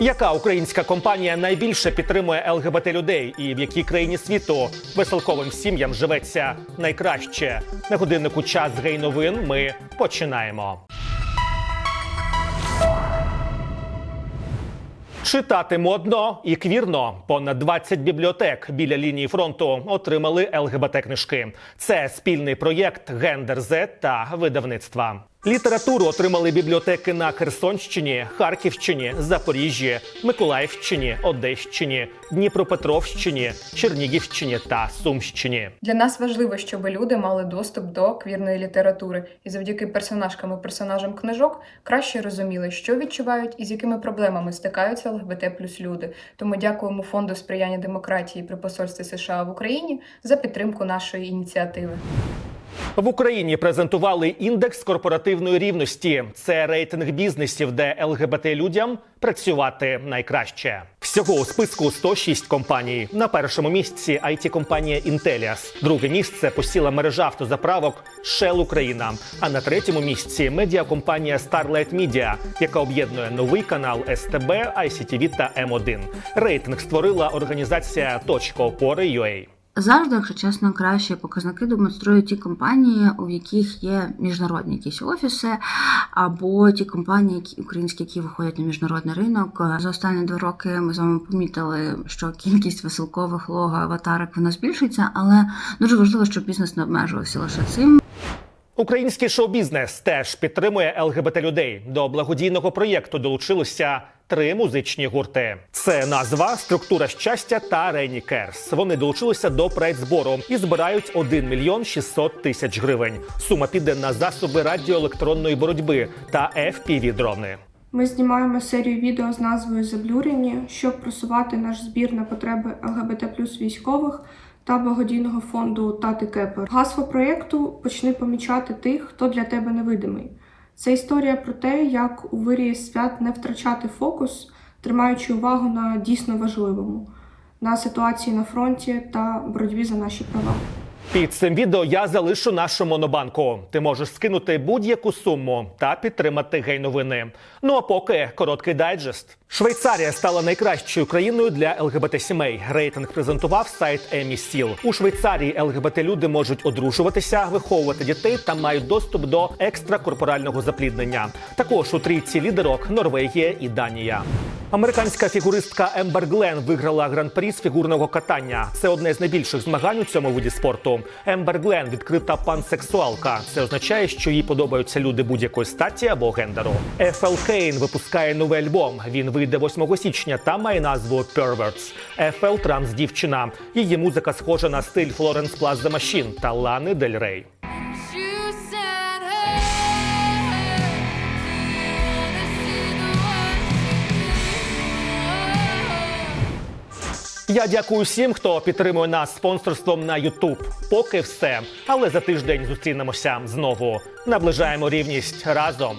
Яка українська компанія найбільше підтримує ЛГБТ людей, і в якій країні світу веселковим сім'ям живеться найкраще? На годиннику час гей новин ми починаємо. Читати модно і квірно. Понад 20 бібліотек біля лінії фронту отримали ЛГБТ книжки. Це спільний проєкт Гендер З та видавництва. Літературу отримали бібліотеки на Херсонщині, Харківщині, Запоріжжі, Миколаївщині, Одещині, Дніпропетровщині, Чернігівщині та Сумщині. Для нас важливо, щоб люди мали доступ до квірної літератури і завдяки персонажкам і персонажам книжок краще розуміли, що відчувають і з якими проблемами стикаються ЛГБТ плюс люди. Тому дякуємо фонду сприяння демократії при посольстві США в Україні за підтримку нашої ініціативи. В Україні презентували індекс корпоративної рівності. Це рейтинг бізнесів, де ЛГБТ людям працювати найкраще. Всього у списку 106 компаній. На першому місці it компанія Intellias. Друге місце посіла мережа автозаправок Shell Україна. А на третьому місці медіакомпанія Starlight Media, яка об'єднує новий канал СТБ, ICTV та М1. Рейтинг створила організація Точка опори UA. Завжди, якщо чесно, краще показники демонструють ті компанії, у яких є міжнародні якісь офіси, або ті компанії, які українські, які виходять на міжнародний ринок. За останні два роки ми з вами помітили, що кількість веселкових лого аватарок вона збільшується, але дуже важливо, щоб бізнес не обмежувався лише цим. Український шоу-бізнес теж підтримує ЛГБТ людей. До благодійного проєкту долучилися три музичні гурти. Це назва, структура щастя та Рені Керс. Вони долучилися до проектзбору і збирають 1 мільйон 600 тисяч гривень. Сума піде на засоби радіоелектронної боротьби та fpv дрони. Ми знімаємо серію відео з назвою Заблюрені, щоб просувати наш збір на потреби ЛГБТ плюс військових та благодійного фонду Тати Кепер. Гасло проєкту почни помічати тих, хто для тебе невидимий. Це історія про те, як у вирії свят не втрачати фокус, тримаючи увагу на дійсно важливому, на ситуації на фронті та боротьбі за наші права. Під цим відео я залишу нашу монобанку. Ти можеш скинути будь-яку суму та підтримати гей-новини. Ну а поки короткий дайджест. Швейцарія стала найкращою країною для ЛГБТ сімей. Рейтинг презентував сайт Емі Сіл. У Швейцарії ЛГБТ люди можуть одружуватися, виховувати дітей та мають доступ до екстракорпорального запліднення. Також у трійці лідерок Норвегія і Данія. Американська фігуристка Ембер Глен виграла гран-прі з фігурного катання. Це одне з найбільших змагань у цьому виді спорту. Ембер Глен відкрита пансексуалка. Це означає, що їй подобаються люди будь-якої статі або гендеру. Ефел Кейн випускає новий альбом. Він вийде 8 січня та має назву Perverts. Ефел транс дівчина. Її музика схожа на стиль Florence Plus Machine та Лани Дель Рей. Я дякую всім, хто підтримує нас спонсорством на YouTube. Поки все. Але за тиждень зустрінемося знову. Наближаємо рівність разом.